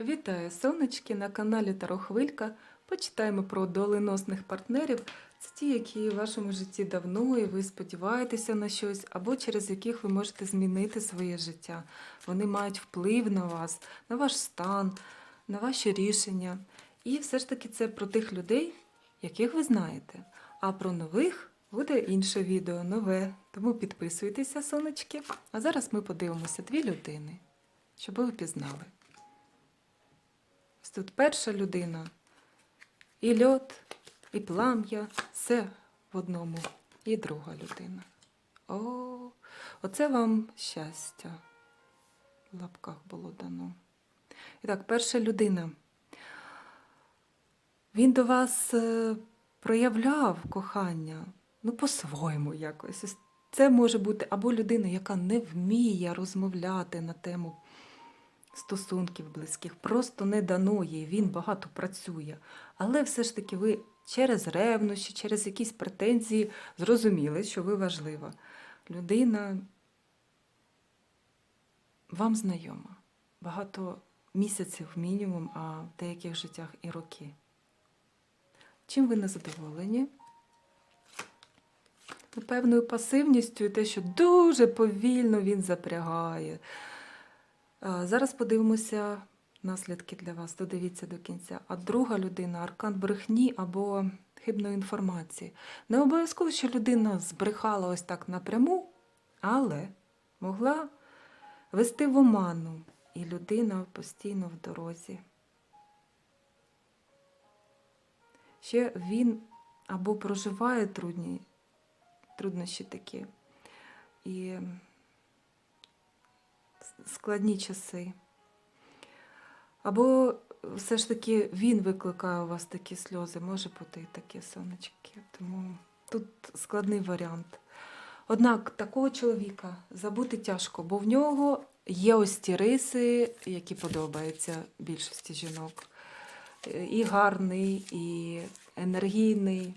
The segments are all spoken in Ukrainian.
Вітаю, сонечки! На каналі Таро Хвилька. Почитаємо про доленосних партнерів. Це ті, які в вашому житті давно, і ви сподіваєтеся на щось, або через яких ви можете змінити своє життя. Вони мають вплив на вас, на ваш стан, на ваші рішення. І все ж таки це про тих людей, яких ви знаєте. А про нових буде інше відео, нове. Тому підписуйтеся, сонечки. А зараз ми подивимося дві людини, щоб ви впізнали. Тут перша людина. І льот, і плам'я, все в одному. І друга людина. О, оце вам щастя. В лапках було дано. І так, перша людина. Він до вас е, проявляв кохання, ну, по-своєму якось. Ось Це може бути або людина, яка не вміє розмовляти на тему стосунків близьких, просто не дано їй, він багато працює. Але все ж таки ви через ревнощі, через якісь претензії зрозуміли, що ви важлива. Людина вам знайома. Багато місяців мінімум, а в деяких життях і роки. Чим ви не задоволені? Ну, Певною пасивністю і те, що дуже повільно він запрягає. Зараз подивимося наслідки для вас. Додивіться до кінця. А друга людина аркан брехні або хибної інформації. Не обов'язково, що людина збрехала ось так напряму, але могла вести в оману, і людина постійно в дорозі. Ще він або проживає трудні, труднощі такі і складні часи. Або все ж таки він викликає у вас такі сльози, може бути і такі сонечки. Тому тут складний варіант. Однак такого чоловіка забути тяжко, бо в нього є ось ті риси, які подобаються більшості жінок. І гарний, і енергійний.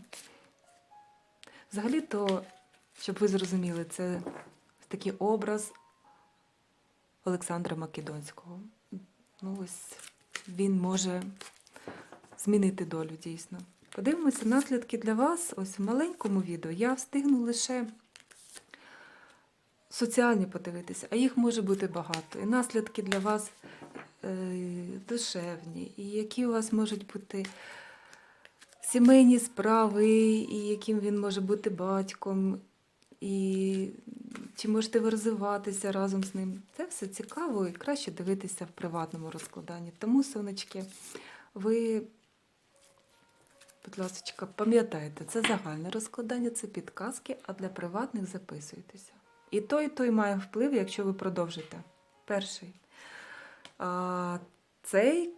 Взагалі-то, щоб ви зрозуміли, це такий образ Олександра Македонського. Ну, ось він може змінити долю дійсно. Подивимося наслідки для вас. Ось в маленькому відео я встигну лише соціальні подивитися, а їх може бути багато. І наслідки для вас е, душевні, і які у вас можуть бути сімейні справи, і яким він може бути батьком, і чи можете ви розвиватися разом з ним. Це все цікаво і краще дивитися в приватному розкладанні. Тому, сонечки, ви, будь ласка, пам'ятайте, це загальне розкладання, це підказки, а для приватних записуйтеся. І той, і той має вплив, якщо ви продовжите. Перший. А, цей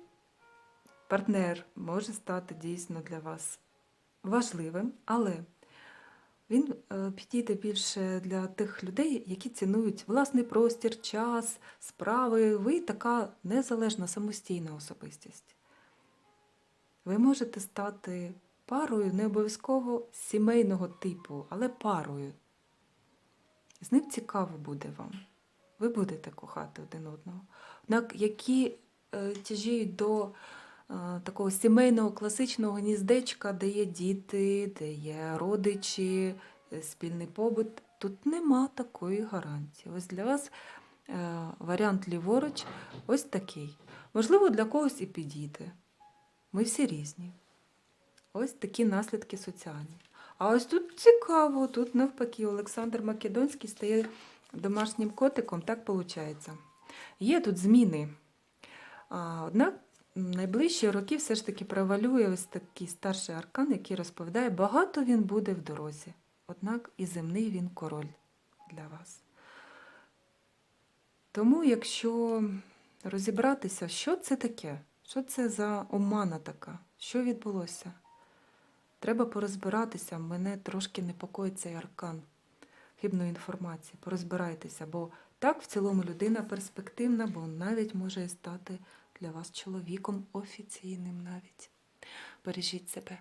партнер може стати дійсно для вас важливим, але він е, підійде більше для тих людей, які цінують власний простір, час, справи. Ви така незалежна самостійна особистість. Ви можете стати парою не обов'язково сімейного типу, але парою. З ним цікаво буде вам. Ви будете кохати один одного. Однак, які е, тяжіють до такого сімейного класичного гніздечка, де є діти, де є родичі, е, спільний побут, тут нема такої гарантії. Ось для вас е, варіант ліворуч ось такий. Можливо, для когось і підійде. Ми всі різні. Ось такі наслідки соціальні. А ось тут цікаво, тут навпаки, Олександр Македонський стає домашнім котиком, так виходить. Є тут зміни. Однак найближчі роки все ж таки превалює ось такий старший аркан, який розповідає, багато він буде в дорозі. Однак і земний він король для вас. Тому, якщо розібратися, що це таке, що це за омана така, що відбулося, треба порозбиратися. Мене трошки непокоїть цей аркан хибної інформації. Порозбирайтеся, бо так в цілому людина перспективна, бо навіть може стати для вас чоловіком офіційним навіть. Бережіть себе.